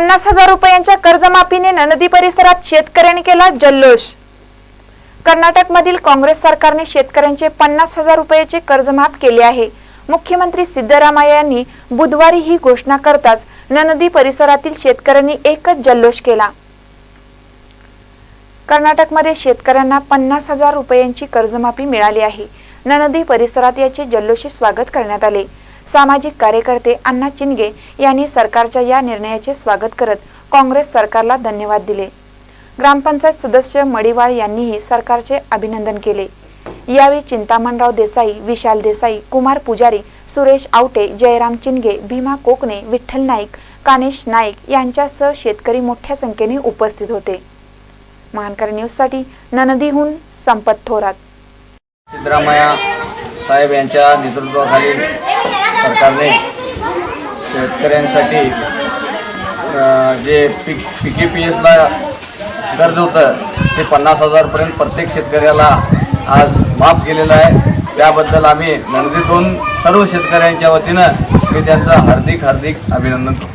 पन्नास हजार रुपयांच्या कर्जमाफीने नदी परिसरात शेतकऱ्यांनी केला जल्लोष. कर्नाटकमधील काँग्रेस सरकारने शेतकऱ्यांचे पन्नास हजार रुपयाचे कर्जमाफ केले आहे. मुख्यमंत्री सिद्धरामय्या यांनी बुधवारी ही घोषणा करताच नदी परिसरातील शेतकऱ्यांनी एकच जल्लोष केला. कर्नाटकमध्ये शेतकऱ्यांना पन्नास हजार रुपयांची कर्जमाफी मिळाली आहे. ननदी परिसरात याचे जल्लोषी स्वागत करण्यात आले. सामाजिक कार्यकर्ते अण्णा चिनगे यांनी सरकारच्या या निर्णयाचे स्वागत करत काँग्रेस सरकारला धन्यवाद दिले. ग्रामपंचायत सदस्य मडिवाळ यांनीही सरकारचे अभिनंदन केले. यावेळी चिंतामणराव देसाई विशाल देसाई कुमार पुजारी सुरेश आवटे जयराम चिनगे भीमा कोकणे विठ्ठल नाईक कानेश नाईक यांच्यासह शेतकरी मोठ्या संख्येने उपस्थित होते. महानकर न्यूजसाठी ननदीहून संपत थोरात. सिद्धरामय्या साहेब यांच्या नेतृत्वाखाली सरकारने शेतकऱ्यांसाठी अ, जे पिक पी के पी एसला कर्ज होतं ते पन्नास हजारपर्यंत प्रत्येक शेतकऱ्याला आज माफ केलेलं आहे त्याबद्दल आम्ही नंदीतून सर्व शेतकऱ्यांच्या वतीनं मी त्यांचं हार्दिक हार्दिक अभिनंदन करतो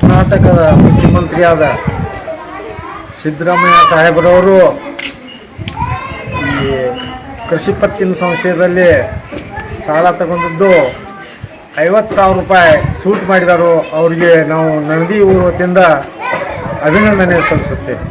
ಕರ್ನಾಟಕದ ಮುಖ್ಯಮಂತ್ರಿಯಾದ ಸಿದ್ದರಾಮಯ್ಯ ಸಾಹೇಬರವರು ಈ ಕೃಷಿ ಪತ್ತಿನ ಸಂಶಯದಲ್ಲಿ ಸಾಲ ತಗೊಂಡಿದ್ದು ಐವತ್ತು ಸಾವಿರ ರೂಪಾಯಿ ಸೂಟ್ ಮಾಡಿದರು ಅವರಿಗೆ ನಾವು ನಂದಿ ಊರು ವತಿಯಿಂದ ಅಭಿನಂದನೆ ಸಲ್ಲಿಸುತ್ತೇವೆ.